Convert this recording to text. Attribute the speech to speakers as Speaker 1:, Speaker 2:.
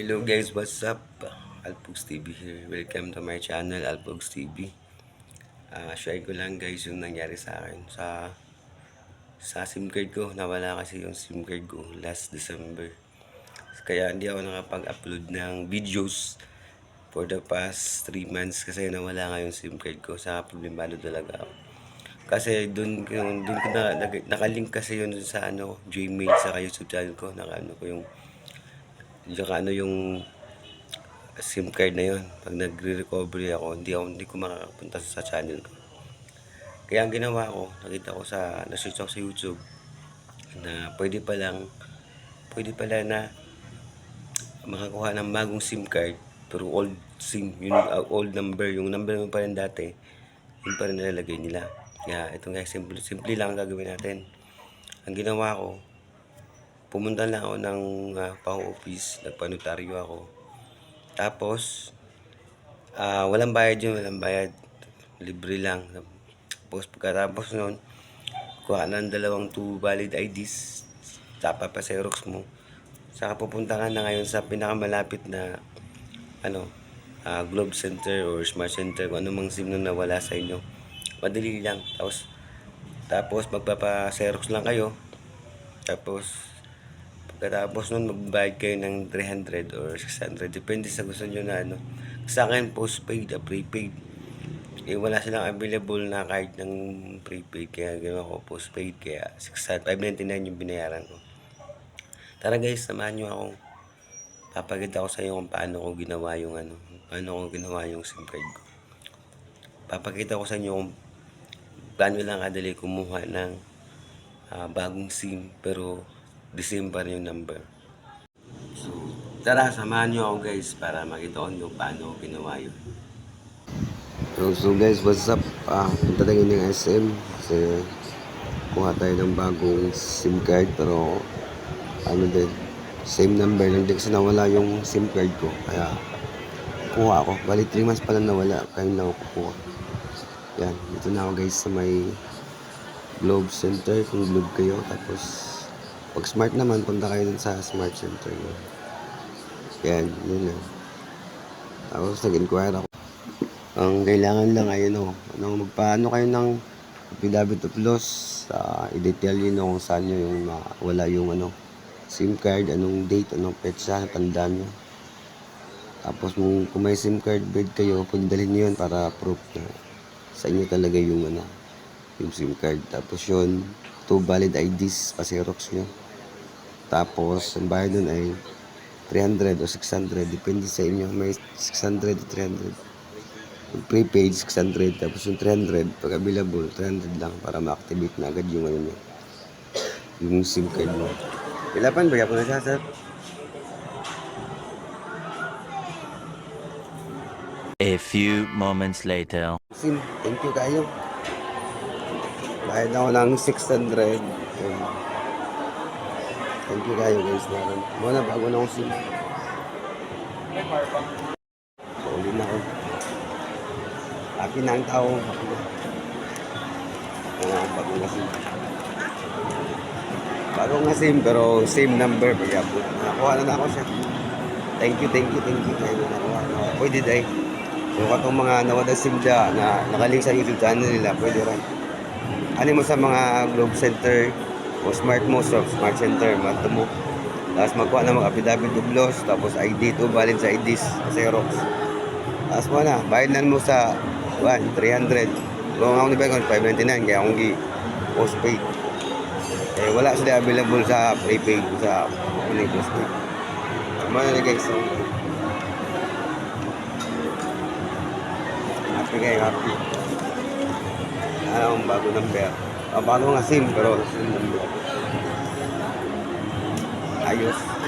Speaker 1: Hello guys, what's up? Alpogs TV here. Welcome to my channel, Alpogs TV. Ah, share ko lang guys yung nangyari sa akin sa sa SIM card ko. Nawala kasi yung SIM card ko last December. Kaya hindi ako nakapag-upload ng videos for the past 3 months kasi nawala nga yung SIM card ko. Sa problemado talaga ako. Kasi doon doon ko na nakalink kasi yun sa ano Gmail sa YouTube channel ko, naka ko yung yung ano yung SIM card na yun. Pag nagre-recovery ako, hindi ako hindi ko makakapunta sa channel ko. Kaya ang ginawa ko, nakita ko sa na-search ako sa YouTube na pwede pa lang pwede pala na makakuha ng bagong SIM card pero old SIM, yung uh, old number, yung number mo pa rin dati, yun pa rin nilalagay nila. Kaya ito nga, simple, simple lang ang gagawin natin. Ang ginawa ko, pumunta lang ako ng uh, pang-office, nagpanotaryo ako. Tapos, ah walang bayad yun, walang bayad. Libre lang. Tapos pagkatapos nun, kuha ng dalawang two valid IDs, tapa pa Xerox mo. Saka pupunta ka na ngayon sa pinakamalapit na ano, ah, Globe Center or Smart Center, kung ano mang SIM na nawala sa inyo. Madali lang. Tapos, tapos magpapa-Xerox lang kayo. Tapos, pagkatapos nun, magbayad kayo ng 300 or 600. Depende sa gusto nyo na ano. Sa akin, postpaid, ah, prepaid. Eh, wala silang available na card ng prepaid. Kaya ginawa ko postpaid. Kaya 600, 599 yung binayaran ko. Tara guys, samahan nyo ako. Papaganda ko sa inyo kung paano ko ginawa yung ano, paano ko ginawa yung SIM card ko. Papakita ko sa inyo kung paano lang kadali kumuha ng ah, bagong SIM pero rin yung number. So, tara, samahan nyo ako guys para makita ko nyo paano ginawa yun. So, so guys, what's up? Ah, punta tayo ng SM kasi kuha tayo ng bagong SIM card pero ano din, same number lang din kasi nawala yung SIM card ko. Kaya kuha ako. Bali 3 months pa lang nawala. Kaya hindi ako kukuha. Yan, dito na ako guys sa may Globe Center kung Globe kayo. Tapos pag smart naman, punta kayo dun sa Smart Center. Yan, yun lang. Tapos nag-inquire ako. Ang kailangan lang ay ano, ano magpaano kayo ng affidavit of loss, uh, i-detail yun kung saan nyo yung uh, wala yung ano, SIM card, anong date, anong petsa, tandaan nyo. Tapos kung, kung may SIM card bed kayo, pwede dalhin nyo yun para proof na sa inyo talaga yung ano, yung SIM card. Tapos yun, two valid IDs, pa-xerox nyo. Tapos, ang bayad nun ay 300 o 600, depende sa inyo. May 600 to 300. Yung prepaid, 600. Tapos yung 300, pag available, 300 lang para ma-activate na agad yung ano nyo. Yung SIM card mo. Ilapan ba? Ako na siya, sir.
Speaker 2: A few moments later.
Speaker 1: SIM, thank you kayo. Bayad ako ng 600. Ayun. Thank you kayo guys. Naroon. Muna, bago na akong SIM. So, uli na ako. Happy na ang tao. Happy na. Ang bago na SIM. Bago nga SIM, pero same number. Po, nakuha na na ako siya. Thank you, thank you, thank you. Kaya nakuha na ako. Pwede dahil. So, katong mga nawala SIM dya na nakalink sa YouTube channel nila, pwede rin. Ano mo sa mga Globe Center o Smart mo, so Smart Center, mato mo. Tapos magkuha na mga affidavit loss, tapos ID to, sa IDs, Xerox. Tapos mo na, bayad na mo sa 1, 300. Kung ako nibay ko, 599, kaya akong gi postpaid. Eh, wala sila available sa prepaid, sa pinay postpaid. Tama na guys. Happy kayo, happy. Ang bago number? Ah, bago nga SIM, pero SIM number. Ayos.